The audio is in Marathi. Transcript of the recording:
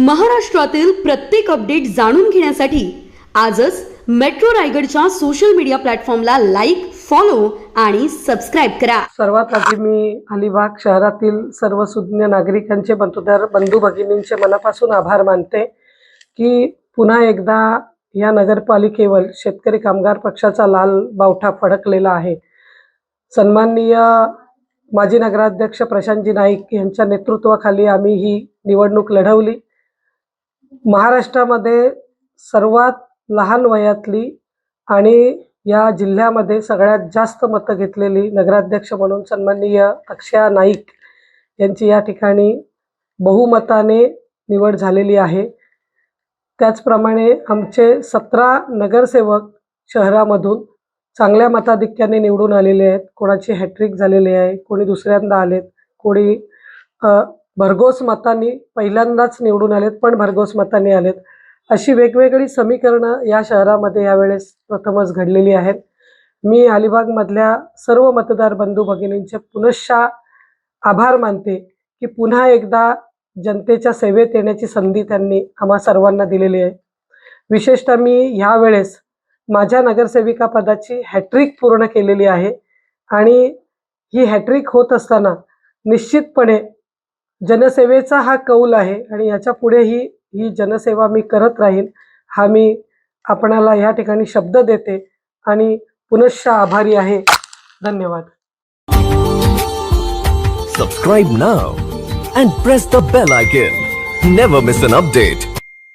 महाराष्ट्रातील प्रत्येक अपडेट जाणून घेण्यासाठी आजच मेट्रो रायगडच्या सोशल मीडिया प्लॅटफॉर्मला लाईक फॉलो आणि सबस्क्राईब करा. सर्वात आधी मी अलिबाग शहरातील सर्व सुज्ञ नागरिकांचे मतदार बंधू भगिनींचे मनापासून आभार मानते की पुन्हा एकदा या नगरपालिकेवर शेतकरी कामगार पक्षाचा लाल बावठा फडकलेला आहे. सन्माननीय माजी नगराध्यक्ष प्रशांतजी नाईक यांच्या नेतृत्वाखाली आम्ही ही निवडणूक लढवली. महाराष्ट्रामध्ये सर्वात लहान वयातली आणि या जिल्ह्यामध्ये सगळ्यात जास्त मतं घेतलेली नगराध्यक्ष म्हणून सन्माननीय अक्षया नाईक यांची या ठिकाणी बहुमताने निवड झालेली आहे. त्याचप्रमाणे आमचे सतरा नगरसेवक शहरामधून चांगल्या मताधिक्याने निवडून आलेले आहेत. कोणाची हॅट्रिक झालेली आहे कोणी दुसऱ्यांदा आलेत कोणी भरघोस मतांनी पहिल्यांदाच निवडून आलेत पण भरघोस मतांनी आलेत. अशी वेगवेगळी समीकरणं या शहरामध्ये यावेळेस प्रथमच घडलेली आहेत. मी अलिबागमधल्या सर्व मतदार बंधू भगिनींचे पुनश्चा आभार मानते की पुन्हा एकदा जनतेच्या सेवेत येण्याची संधी त्यांनी आम्हा सर्वांना दिलेली आहे. विशेषतः मी ह्यावेळेस माझ्या नगरसेविका पदाची हॅट्रिक पूर्ण केलेली आहे आणि ही हॅट्रिक होत असताना निश्चितपणे जनसेवेचा हा कौल आहे आणि याच्या पुढेही ही जनसेवा मी करत राहीन हा मी आपणाला या ठिकाणी शब्द देते आणि पुनश्च आभारी आहे. धन्यवाद. Subscribe now and press the bell icon never miss an update